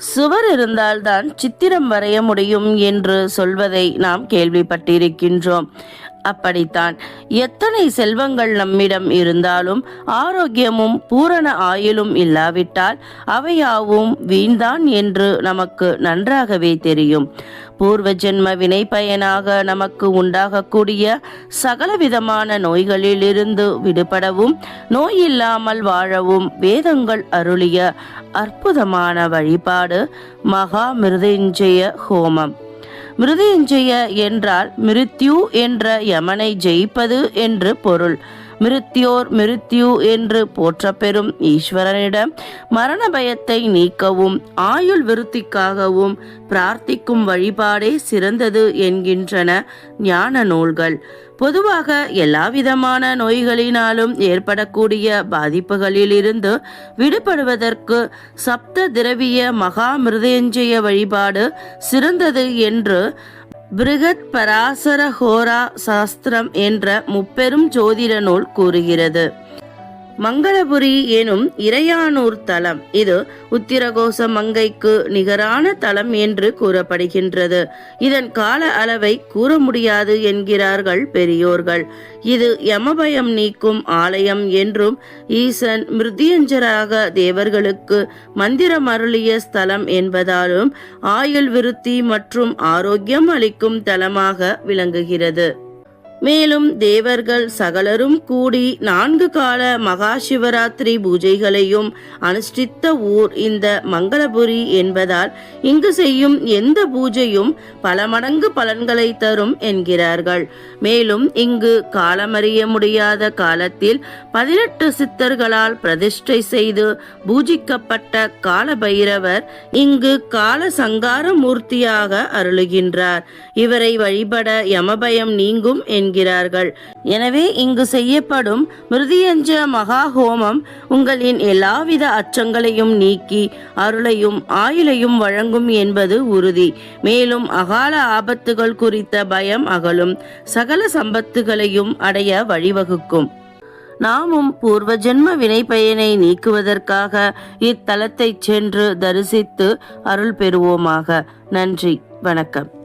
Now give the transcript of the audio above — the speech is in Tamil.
சுவர் இருந்தால்தான் சித்திரம் வரைய முடியும் என்று சொல்வதை நாம் கேள்விப்பட்டிருக்கின்றோம். அப்படித்தான். எத்தனை செல்வங்கள் நம்மிடம் இருந்தாலும் ஆரோக்கியமும் பூரண ஆயுளும் இல்லாவிட்டால் அவையாவும் வீண்தான் என்று நமக்கு நன்றாகவே தெரியும். பூர்வ ஜென்ம வினை பயனாக நமக்கு உண்டாகக்கூடிய சகலவிதமான நோய்களிலிருந்து விடுபடவும் நோய் இல்லாமல் வாழவும் வேதங்கள் அருளிய அற்புதமான வழிபாடு மகா மிருதஞ்சய ஹோமம். மிருதயுஞ்சய என்றால் மிருத்யு என்ற யமனை ஜெயிப்பது என்று பொருள். மிருத்தியோர் மிருத்யு என்று போற்றப்பெறும் ஈஸ்வரனிடம் மரண பயத்தை நீக்கவும் ஆயுள் விருத்திக்காகவும் பிரார்த்திக்கும் வழிபாடே சிறந்தது என்கின்றன ஞான நூல்கள். பொதுவாக எல்லாவிதமான நோய்களினாலும் ஏற்படக்கூடிய பாதிப்புகளிலிருந்து விடுபடுவதற்கு சப்த திரவிய மகா மிருதயஞ்சய வழிபாடு சிறந்தது என்று பிருகத் பராசர ஹோரா சாஸ்திரம் என்ற முப்பெரும் ஜோதிட நூல் கூறுகிறது. மங்களபுரி எனும் இறையானூர் தலம். இது உத்திரகோச மங்கைக்கு நிகரான தலம் என்று கூறப்படுகின்றது. இதன் கால அளவை கூற முடியாது என்கிறார்கள் பெரியோர்கள். இது யமபயம் நீக்கும் ஆலயம் என்றும் ஈசன் மிருதியஞ்சராக தேவர்களுக்கு மந்திரம் அருளிய ஸ்தலம் என்பதாலும் ஆயுள் விருத்தி மற்றும் ஆரோக்கியம் அளிக்கும் தலமாக விளங்குகிறது. மேலும் தேவர்கள் சகலரும் கூடி நான்கு கால மகா சிவராத்திரி பூஜைகளையும் அனுஷ்டித்த ஊர் இந்த மங்களபுரி என்பதால் இங்கு செய்யும் எந்த பூஜையும் பல மடங்கு பலன்களை தரும் என்கிறார்கள். மேலும் இங்கு காலமறிய முடியாத காலத்தில் பதினெட்டு சித்தர்களால் பிரதிஷ்டை செய்து பூஜிக்கப்பட்ட கால பைரவர் இங்கு கால சங்கார மூர்த்தியாக அருளுகின்றார். இவரை வழிபட யமபயம் நீங்கும் என்கிறார்கள். எனவே இங்கு செய்யப்படும் மிருதியஞ்ச மகா ஹோமம் உங்களின் எல்லாவித அச்சங்களையும் நீக்கி அருளையும் ஆயுளையும் வழங்கும் என்பது உறுதி. மேலும் அகால ஆபத்துகள் குறித்த பயம் அகலும். சகல சம்பத்துகளையும் அடைய வழிவகுக்கும். நாமும் பூர்வ ஜென்ம வினை பயனை நீக்குவதற்காக இத்தலத்தைச் சென்று தரிசித்து அருள் பெறுவோமாக. நன்றி. வணக்கம்.